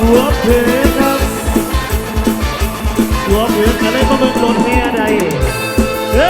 หัวเผือครับหัวเผือนอะไรก็เมืองลนเมียใดเฮ้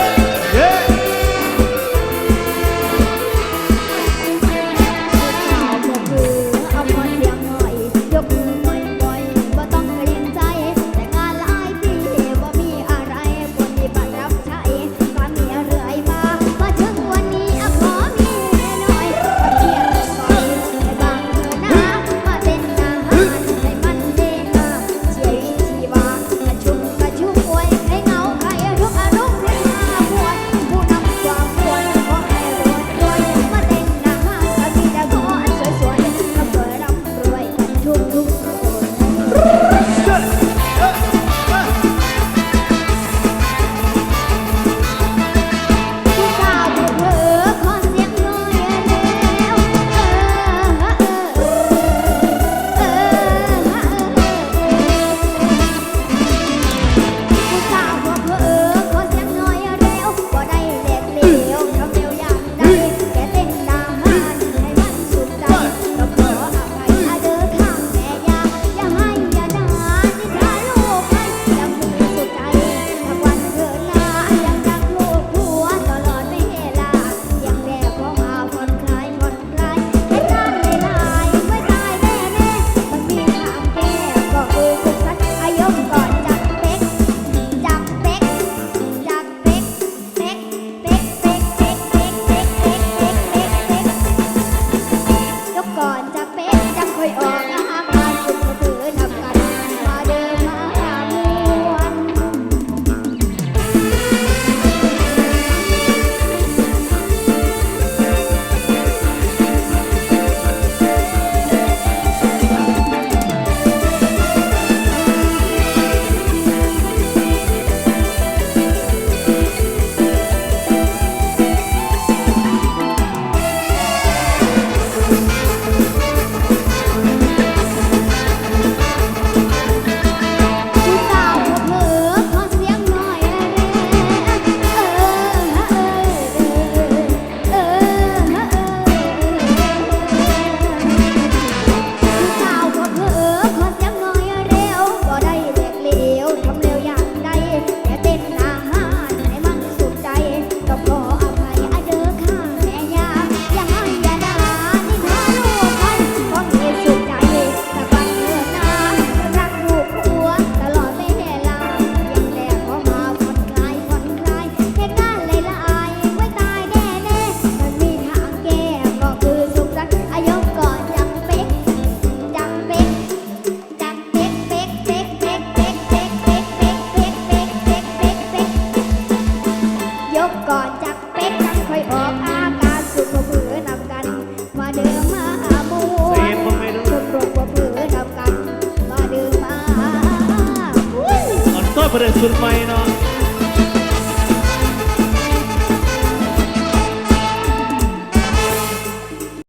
ព្រះសុរមៃណោ